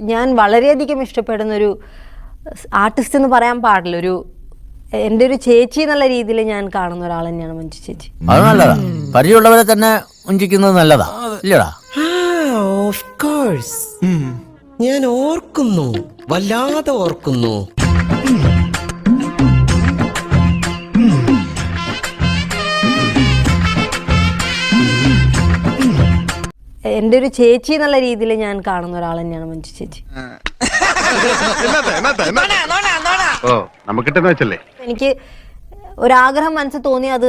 ഞാൻ വളരെയധികം ഇഷ്ടപ്പെടുന്ന ഒരു ആർട്ടിസ്റ്റ് എന്ന് പറയാൻ പാടില്ല. ഒരു എന്റെ ഒരു ചേച്ചി എന്നുള്ള രീതിയിൽ ഞാൻ കാണുന്ന ഒരാൾ തന്നെയാണ് മഞ്ജു ചേച്ചി. അത് നല്ലതാ. പരിചയമുള്ളവരെ തന്നെ ഉഞ്ചിക്കുന്നത് നല്ലതാ. ഇല്ലടാ. ഓഫ് കോഴ്സ് ഞാൻ ഓർക്കുന്നു. വല്ലാതെ ഓർക്കുന്നു. എന്റെ ഒരു ചേച്ചി എന്നുള്ള രീതിയിൽ ഞാൻ കാണുന്ന ഒരാൾ തന്നെയാണ് മഞ്ജു ചേച്ചി. ഓ നമുക്കിട്ടെന്ന് വെച്ചല്ലേ? എനിക്ക് ഒരാഗ്രഹം മനസ്സിൽ തോന്നി അത്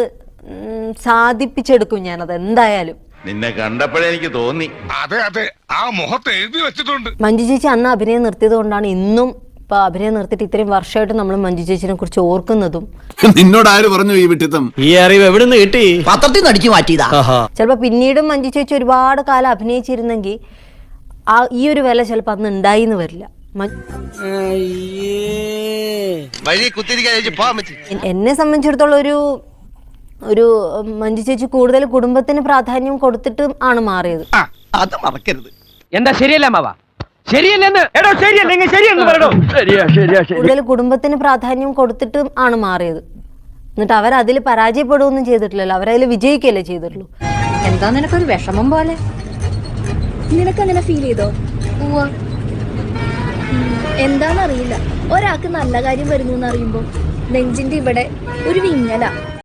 സാധിപ്പിച്ചെടുക്കും ഞാൻ അത് എന്തായാലും. നിന്നെ കണ്ടപ്പോഴേ എനിക്ക് തോന്നി. അതെ അതെ. ആ മുഖത്ത് എഴുതി വെച്ചിട്ടുണ്ട്. മഞ്ജു ചേച്ചി അന്ന് അഭിനയം നിർത്തിയത് കൊണ്ടാണ് ഇന്നും ഇപ്പൊ അഭിനയം നിർത്തിയിട്ട് ഇത്രയും വർഷമായിട്ട് നമ്മൾ മഞ്ജു ചേച്ചിനെ കുറിച്ച് ഓർക്കുന്നതും നിന്നോട് ആര് പറഞ്ഞു ഈ വിട്ടിത്തം? ഈ അറിവ് എവിടുന്ന് കിട്ടി? പത്രത്തിൽ നിന്ന് അടിച്ചു മാറ്റിയതാ. ചിലപ്പോ പിന്നീടും മഞ്ജു ചേച്ചി ഒരുപാട് കാലം അഭിനയിച്ചിരുന്നെങ്കിൽ ആ ഈ ഒരു വില ചിലപ്പോ അന്ന് ഉണ്ടായിന്ന് വരില്ല. എന്നെ സംബന്ധിച്ചിടത്തോളം ഒരു ഒരു മഞ്ജു ചേച്ചി കൂടുതൽ കുടുംബത്തിന് പ്രാധാന്യം കൊടുത്തിട്ടും ആണ് മാറിയത്. അത് മറക്കരുത്. എന്താ ശരിയല്ല മാവാ? ശരിയല്ലെന്ന്. എടോ ശരിയല്ലെങ്കിൽ ശരിയെന്ന് പറയണോ ശരിയാ ശരിയാ ശരി കൂടുതൽ കുടുംബത്തിന് പ്രാധാന്യം കൊടുത്തിട്ടും ആണ് മാറിയത്. എന്നിട്ട് അതിൽ പരാജയപ്പെടുകയൊന്നും ചെയ്തിട്ടില്ലല്ലോ. അവരതിൽ വിജയിക്കല്ലേ ചെയ്തിട്ടുള്ളൂ. എന്താ നിനക്കൊരു വിഷമം പോലെ? നിനക്കങ്ങനെ ഫീൽ ചെയ്തോ? എന്താന്നറിയില്ല. ഒരാൾക്ക് നല്ല കാര്യം വരുന്നു എന്നറിയുമ്പോ നെഞ്ചിന്റെ ഇവിടെ ഒരു വിങ്ങല.